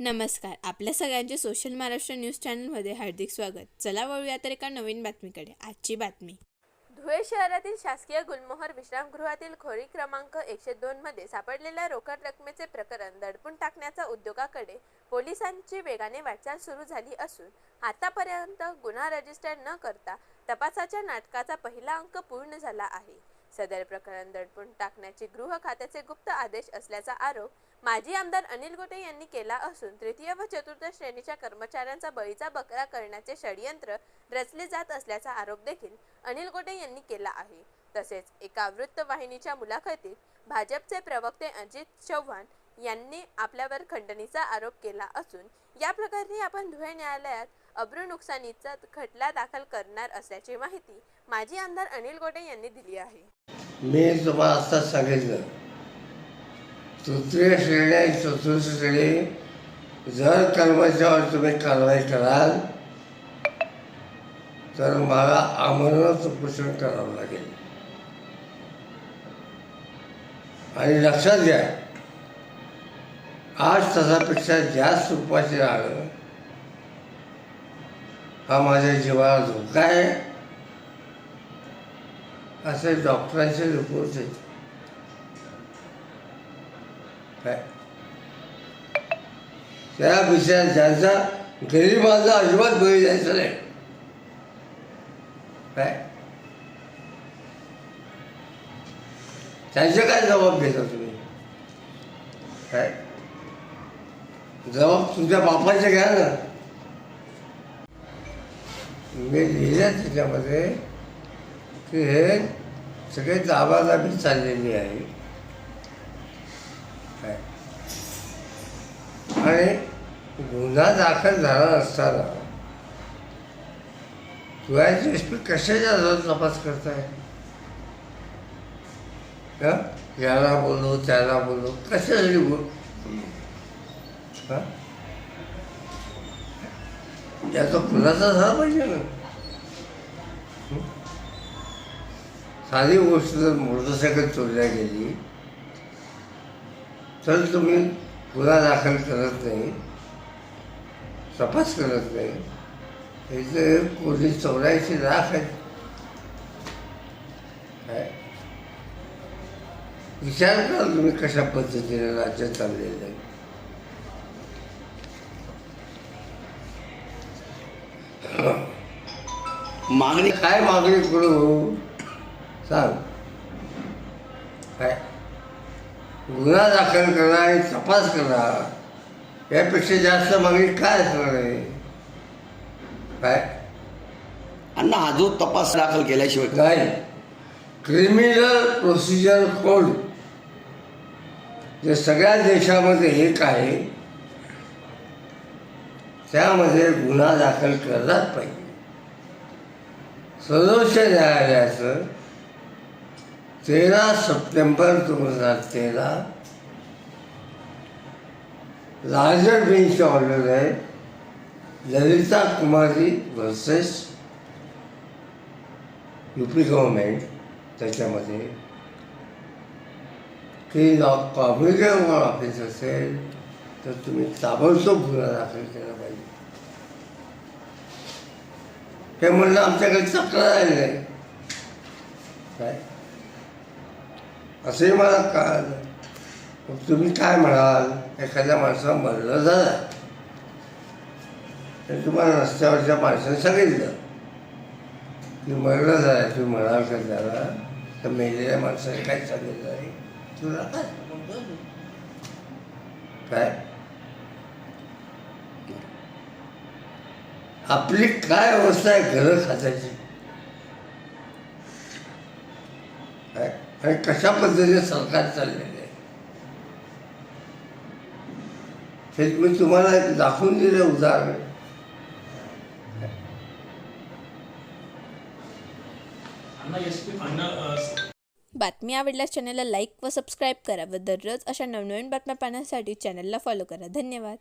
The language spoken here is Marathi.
नमस्कार. आपल्या सगळ्यांचे सोशल महाराष्ट्र न्यूज चॅनलमध्ये हार्दिक स्वागत. चला वळूया तर एका नवीन बातमीकडे. आजची बातमी. धुळे शहरातील शासकीय गुलमोहर विश्रामगृहातील खोरी क्रमांक एकशे दोन मध्ये सापडलेल्या रोकड रकमेचे प्रकरण दडपून टाकण्याच्या उद्योगाकडे पोलिसांची वेगाने वाटचाल सुरू झाली असून आतापर्यंत गुन्हा रजिस्टर न करता तपासाच्या नाटकाचा पहिला अंक पूर्ण झाला आहे. सदर प्रकरण दडपून टाकण्याचे गृह खात्याचे गुप्त आदेश असल्याचा आरोप माजी आमदार अनिल गोटे यांनी केला असून तृतीय व चतुर्थ श्रेणीच्या कर्मचाऱ्यांचा बळीचा बकरा करण्याचे षडयंत्र रचले जात असल्याचा आरोप देखील अनिल गोटे यांनी केला आहे. तसेच एका वृत्तवाहिनीच्या मुलाखतीत भाजपचे प्रवक्ते अजित चव्हाण यांनी आपल्यावर खंडणीचा आरोप केला असून या प्रकरणी आपण धुळे न्यायालयात अब्रू नुकसानीचा खटला दाखल करणार असल्याची माहिती माजी आमदार अनिल गोटे यांनी दिली आहे. मी तुम्हाला आता सांगितलं. तृतीय श्रेणी आणि चतुर्थ श्रेणी जर कर्मचाऱ्यावर तुम्ही कारवाई कराल तर मला आमरण उपोषण करावं लागेल. आणि लक्षात घ्या आठ तासापेक्षा जास्त उपाशी राहणं हा माझ्या जीवाला धोका आहे. असे डॉक्टरांचे रिपोर्ट आहेत. काय? त्या विषयात ज्यांचा गरिबांचा अजिबात बळी जायचं नाही. काय? त्यांचे काय जबाब घेता तुम्ही? काय? जबाब तुमच्या बापाचे घ्या ना. मी लिहिल्या त्याच्यामध्ये. की हे सगळे दाबादाबी चाललेली आहे. काय? आणि गुन्हा दाखल झाला असताना तुझ्याची एस पी कशाच्या आधारावर तपास करताय? का याला बोलू त्याला बोलू कशासाठी बोल? हा? याचा खुलासा झाला पाहिजे ना? साधी गोष्ट जर मोटरसायकल चोरल्या गेली तर तुम्ही गुन्हा दाखल करत नाही तपास करत नाही. हे तर कोणी चौऱ्याऐंशी लाख आहेत. काय? विचार करा तुम्ही कशा पद्धतीने राज्य चाललेलं आहे. मागणी काय मागणी करू? सांग काय? गुन्हा दाखल करा आणि तपास करा. यापेक्षा जास्त मागणी काय असणार आहे? काय? अण्णा हा जो तपास दाखल केल्याशिवाय नाही. क्रिमिनल प्रोसिजर कोड जे सगळ्या देशामध्ये एक आहे त्यामध्ये गुन्हा दाखल करलाच पाहिजे. सर्वोच्च न्यायालयाचं तेरा सप्टेंबर दोन हजार तेरा लार्जर बेंचची ऑर्डर आहे Lalita Kumari versus U P government त्याच्यामध्ये. की कॉम्युनिकेशन ऑफिस असेल तर तुम्ही ताबडतोब गुन्हा दाखल केला पाहिजे. हे म्हणलं आमच्याकडे तक्रार आहे. काय? असंही मला कळालं मग तुम्ही काय म्हणाल? एखाद्या माणसाला मरलं झालं. तर तुम्हाला रस्त्यावरच्या माणसाने सांगितलं. की मरलं झालं तुम्ही म्हणाल का त्याला? तर मेलेल्या माणसाने काय सांगितलं आहे? तुला काय? काय? आपली काय अवस्था आहे? घरं खात्याची काय आणि कशा पद्धतीने सरकार चाललेलं आहे? हे मी तुम्हाला एक दाखवून दिलं उदाहरण. बातमी आवडल्यास चॅनलला लाईक व सबस्क्राईब करा व दररोज अशा नवनवीन बातम्या पाहण्यासाठी चॅनलला फॉलो करा. धन्यवाद.